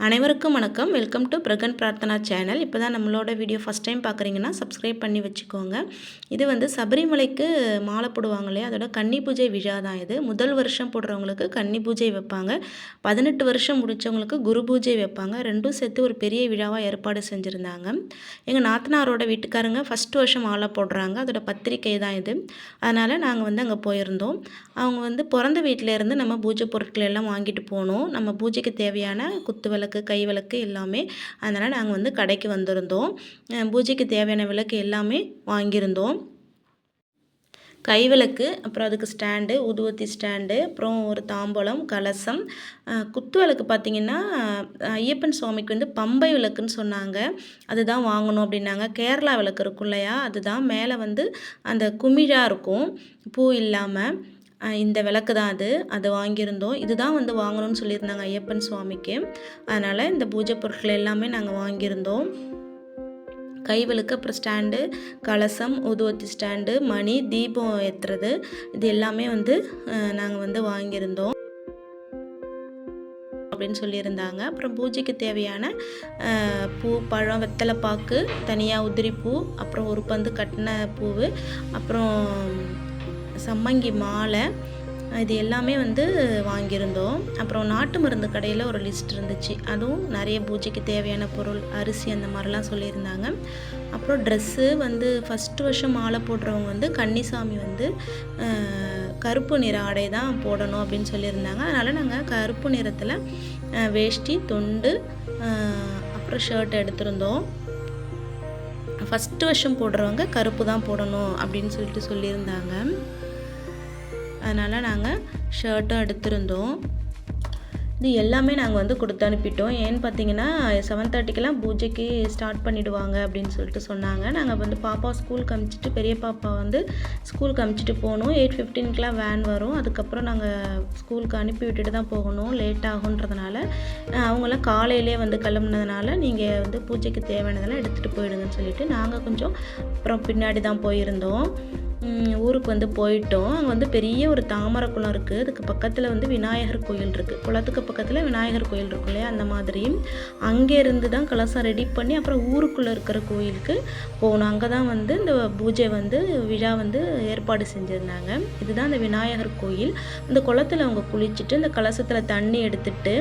அனைவருக்கும் வணக்கம். Welcome to Pragan Prarthana channel இப்போ தான் நம்மளோட வீடியோ ஃபஸ்ட் டைம் பார்க்குறீங்கன்னா சப்ஸ்கிரைப் பண்ணி வச்சுக்கோங்க. இது வந்து சபரிமலைக்கு மாலை போடுவாங்க இல்லையா அதோட கன்னி பூஜை விழா தான் இது. முதல் வருஷம் போடுறவங்களுக்கு கன்னி பூஜை வைப்பாங்க. பதினெட்டு வருஷம் முடித்தவங்களுக்கு குரு பூஜை வைப்பாங்க. ரெண்டும் சேர்த்து ஒரு பெரிய விழாவாக ஏற்பாடு செஞ்சுருந்தாங்க. எங்கள் நாத்தனாரோட வீட்டுக்காரங்க ஃபஸ்ட் வருஷம் மாலை போடுறாங்க. அதோட பத்திரிக்கை தான் இது. அதனால் நாங்கள் வந்து அங்கே போயிருந்தோம். அவங்க வந்து பிறந்த வீட்டிலேருந்து நம்ம பூஜை பொருட்கள் எல்லாம் வாங்கிட்டு போனோம். நம்ம பூஜைக்கு தேவையான குத்து விளக்கு கை விளக்கு எல்லாமே அதனால் நாங்கள் வந்து கடைக்கு வந்திருந்தோம். பூஜைக்கு தேவையான விளக்கு எல்லாமே வாங்கியிருந்தோம். கை விளக்கு அப்புறம் அதுக்கு ஸ்டாண்டு உதுவத்தி ஸ்டாண்டு அப்புறம் ஒரு தாம்பலம் கலசம் குத்து விளக்கு பார்த்திங்கன்னா ஐயப்பன் சுவாமிக்கு வந்து பம்பை விளக்குன்னு சொன்னாங்க. அதுதான் வாங்கணும் அப்படின்னாங்க. கேரளா விளக்கு இருக்கும் இல்லையா? அதுதான் மேலே வந்து அந்த குமிழாக இருக்கும். பூ இல்லாமல் இந்த விளக்கு தான் அது. அது வாங்கியிருந்தோம். இதுதான் வந்து வாங்கணும்னு சொல்லியிருந்தாங்க ஐயப்பன் சுவாமிக்கு. அதனால் இந்த பூஜை பொருட்கள் எல்லாமே நாங்கள் வாங்கியிருந்தோம். கைவிளக்கு அப்புறம் ஸ்டாண்டு கலசம் ஊதுவத்தி ஸ்டாண்டு மணி தீபம் ஏற்றுறது இது எல்லாமே வந்து நாங்கள் வந்து வாங்கியிருந்தோம். அப்படின்னு சொல்லியிருந்தாங்க. அப்புறம் பூஜைக்கு தேவையான பூ பழம் வெத்தலை பாக்கு தனியாக உதிரி பூ அப்புறம் ஒரு பந்து கட்டின பூவு அப்புறம் சம்மங்கி மாலை இது எல்லாமே வந்து வாங்கியிருந்தோம். அப்புறம் நாட்டு மருந்து கடையில் ஒரு லிஸ்ட் இருந்துச்சு. அதுவும் நிறைய பூஜைக்கு தேவையான பொருள் அரிசி அந்த மாதிரிலாம் சொல்லியிருந்தாங்க. அப்புறம் ட்ரெஸ்ஸு வந்து ஃபஸ்ட்டு வருஷம் மாலை போடுறவங்க வந்து கன்னிசாமி வந்து கருப்பு நிற ஆடை தான் போடணும் அப்படின்னு சொல்லியிருந்தாங்க. அதனால் நாங்கள் கருப்பு நிறத்தில் வேஷ்டி தொண்டு அப்புறம் ஷர்ட் எடுத்திருந்தோம். ஃபஸ்ட்டு வருஷம் போடுறவங்க கருப்பு தான் போடணும் அப்படின்னு சொல்லிட்டு சொல்லியிருந்தாங்க. அதனால் நாங்கள் ஷர்ட்டும் எடுத்திருந்தோம். இது எல்லாமே நாங்கள் வந்து கொடுத்து அனுப்பிட்டோம். ஏன்னு பார்த்தீங்கன்னா செவன் தேர்ட்டிக்கெல்லாம் பூஜைக்கு ஸ்டார்ட் பண்ணிவிடுவாங்க அப்படின்னு சொல்லிட்டு சொன்னாங்க. நாங்கள் வந்து பாப்பா ஸ்கூலுக்கு அமிச்சிட்டு பெரிய பாப்பா வந்து ஸ்கூலுக்கு அமிச்சிட்டு போகணும் எயிட் ஃபிஃப்டீனுக்குலாம் வேன் வரும். அதுக்கப்புறம் நாங்கள் ஸ்கூலுக்கு அனுப்பி விட்டுட்டு தான் போகணும். லேட் ஆகுன்றதுனால அவங்களாம் காலையிலே வந்து கிளம்புனதுனால நீங்கள் வந்து பூஜைக்கு தேவையானதெல்லாம் எடுத்துகிட்டு போயிடுங்கன்னு சொல்லிட்டு நாங்கள் கொஞ்சம் அப்புறம் பின்னாடி தான் போயிருந்தோம். ஊருக்கு வந்து போயிட்டோம். அங்கே வந்து பெரிய ஒரு தாமரை குளம் இருக்குது அதுக்கு பக்கத்தில் வந்து விநாயகர் கோயில் இருக்குது குளத்துக்கு பக்கத்தில் விநாயகர் கோயில் இருக்கும் இல்லையா? அந்த மாதிரி. அங்கேருந்து தான் கலசம் ரெடி பண்ணி அப்புறம் ஊருக்குள்ளே இருக்கிற கோயிலுக்கு போகணும் அங்கே தான் வந்து இந்த பூஜை வந்து விழா வந்து ஏற்பாடு செஞ்சுருந்தாங்க. இதுதான் அந்த விநாயகர் கோயில். அந்த குளத்தில் அவங்க குளிச்சுட்டு இந்த கலசத்தில் தண்ணி எடுத்துட்டு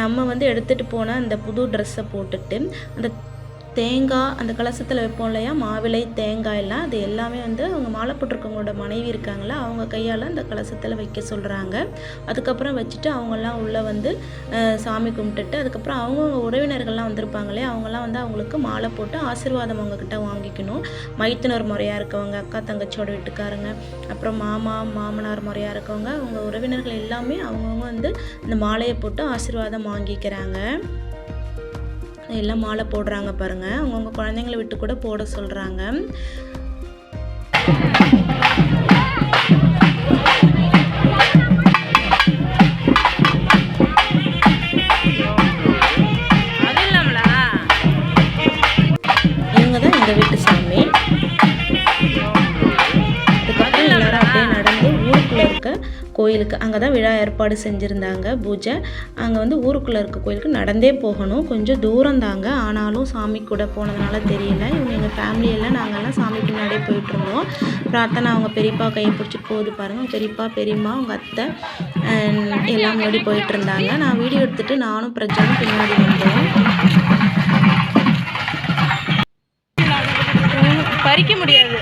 நம்ம வந்து எடுத்துகிட்டு போன அந்த புது ட்ரெஸ்ஸை போட்டுட்டு அந்த தேங்காய் அந்த கலசத்தில் வைப்போம் இல்லையா? மாவிளை தேங்காய் எல்லாம் அது எல்லாமே வந்து அவங்க மாலை போட்டிருக்கவங்களோட மனைவி இருக்காங்களா? அவங்க கையால் அந்த கலசத்தில் வைக்க சொல்கிறாங்க அதுக்கப்புறம் வச்சுட்டு அவங்கெல்லாம் உள்ளே வந்து சாமி கும்பிட்டுட்டு அதுக்கப்புறம் அவங்கவுங்க உறவினர்கள்லாம் வந்திருப்பாங்க இல்லையா? அவங்கெல்லாம் வந்து அவங்களுக்கு மாலை போட்டு ஆசீர்வாதம் அவங்கக்கிட்ட வாங்கிக்கணும். மைத்துனர் முறையாக இருக்கவங்க அக்கா தங்கச்சியோட வீட்டுக்காரங்க அப்புறம் மாமா மாமனார் முறையாக இருக்கவங்க அவங்க உறவினர்கள் எல்லாமே அவங்கவுங்க வந்து இந்த மாலையை போட்டு ஆசீர்வாதம் வாங்கிக்கிறாங்க. எல்லாம் மாலை போடுறாங்க பாருங்கள் அவங்கவுங்க குழந்தைங்கள விட்டு கூட போட சொல்கிறாங்க இவங்க தான் எங்கள் வீட்டு கோயிலுக்கு அங்கே தான் விழா ஏற்பாடு செஞ்சுருந்தாங்க பூஜை. அங்கே வந்து ஊருக்குள்ளே இருக்க கோயிலுக்கு நடந்தே போகணும். கொஞ்சம் தூரம் தாங்க. ஆனாலும் சாமி கூட போனதுனால தெரியல. இவங்க எங்கள் ஃபேமிலியெல்லாம் நாங்கள்லாம் சாமி பின்னாடியே போயிட்டுருந்தோம் பிரார்த்தனை அவங்க பெரியப்பா கையை பிடிச்சி போகுது பாருங்கள் பெரியப்பா பெரியம்மா அவங்க அத்தை எல்லாம் முன்னாடி போயிட்டு இருந்தாங்க. நான் வீடியோ எடுத்துகிட்டு நானும் பிரஜாவும் பின்னாடி வந்தேன் பறிக்க முடியாது.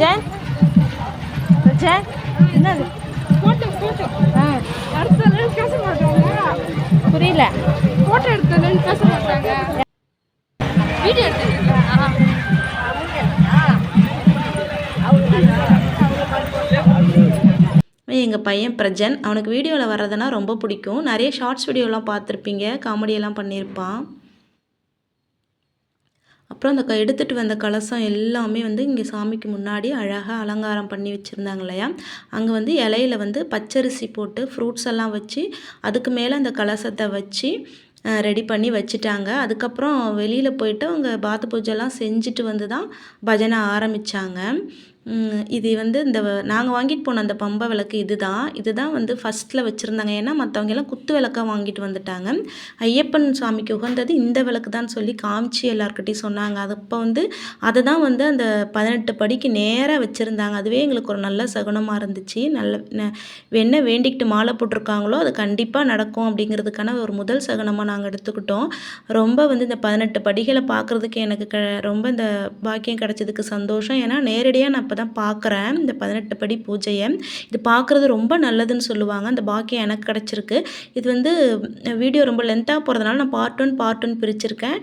பிரஜன் பிரஜன் என்னது? புரியல. போட்டோ எடுத்ததுன்னு பேச மாட்டாங்க. வீடியோ எடுத்து எங்கள் பையன் பிரஜன். அவனுக்கு வீடியோவில் வர்றதுனா ரொம்ப பிடிக்கும். நிறைய ஷார்ட்ஸ் வீடியோலாம் பார்த்துருப்பீங்க. காமெடியெல்லாம் பண்ணியிருப்பான். அப்புறம் அந்த க எடுத்துகிட்டு வந்த கலசம் எல்லாமே வந்து இங்கே சாமிக்கு முன்னாடி அழகாக அலங்காரம் பண்ணி வச்சுருந்தாங்க இல்லையா? அங்கே வந்து இலையில வந்து பச்சரிசி போட்டு ஃப்ரூட்ஸ் எல்லாம் வச்சு அதுக்கு மேலே அந்த கலசத்தை வச்சு ரெடி பண்ணி வச்சுட்டாங்க. அதுக்கப்புறம் வெளியில் போயிட்டு அவங்க பாத்து பூஜைலாம் செஞ்சுட்டு வந்து தான் பஜனை ஆரம்பித்தாங்க இது வந்து இந்த நாங்கள் வாங்கிட்டு போன அந்த பம்பை விளக்கு இது தான் இது தான் வந்து ஃபஸ்ட்டில் வச்சுருந்தாங்க. ஏன்னா மற்றவங்க எல்லாம் குத்து விளக்காக வாங்கிட்டு வந்துட்டாங்க. ஐயப்பன் சாமிக்கு உகந்தது இந்த விளக்கு தான் சொல்லி காமிச்சு எல்லாருக்கிட்டையும் சொன்னாங்க. அது அப்போ வந்து அதை தான் வந்து அந்த பதினெட்டு படிக்கு நேராக வச்சுருந்தாங்க. அதுவே எங்களுக்கு ஒரு நல்ல சகுனமாக இருந்துச்சு. நல்ல என்ன வேண்டிக்கிட்டு மாலை போட்டிருக்காங்களோ அது கண்டிப்பாக நடக்கும் அப்படிங்கிறதுக்கான ஒரு முதல் சகுனமாக நாங்கள் எடுத்துக்கிட்டோம். ரொம்ப வந்து இந்த பதினெட்டு படிகளை பார்க்குறதுக்கு எனக்கு க ரொம்ப இந்த பாக்கியம் கிடைச்சதுக்கு சந்தோஷம். ஏன்னா நேரடியாக நான் இப்போ தான் பார்க்குறேன் இந்த பதினெட்டு படி பூஜையை. இது பார்க்குறது ரொம்ப நல்லதுன்னு சொல்லுவாங்க. அந்த பாக்கியம் எனக்கு கிடச்சிருக்கு. இது வந்து வீடியோ ரொம்ப லென்த்தாக போகிறதுனால நான் பார்ட் ஒன் பார்ட் ஒன் பிரிச்சிருக்கேன்.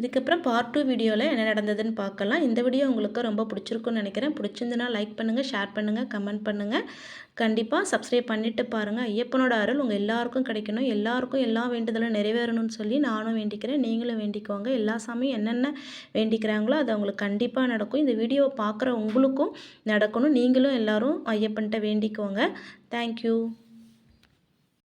இதுக்கப்புறம் பார்ட் டூ வீடியோவில் என்ன நடந்ததுன்னு பார்க்கலாம். இந்த வீடியோ உங்களுக்கு ரொம்ப பிடிச்சிருக்குன்னு நினைக்கிறேன். பிடிச்சிருந்துன்னா லைக் பண்ணுங்கள் ஷேர் பண்ணுங்கள் கமெண்ட் பண்ணுங்கள் கண்டிப்பாக சப்ஸ்கிரைப் பண்ணிவிட்டு பாருங்கள் ஐயப்பனோட அருள் உங்கள் எல்லாருக்கும் கிடைக்கணும். எல்லாருக்கும் எல்லா வேண்டுதலும் நிறைவேறணும்னு சொல்லி நானும் வேண்டிக்கிறேன். நீங்களும் வேண்டிக்கோங்க. எல்லா சாமியும் என்னென்ன வேண்டிக்கிறாங்களோ அது அவங்களுக்கு கண்டிப்பாக நடக்கும். இந்த வீடியோவை பார்க்குற உங்களுக்கும் நடக்கணும். நீங்களும் எல்லோரும் ஐயப்பன்கிட்ட வேண்டிக்கோங்க. தேங்க்யூ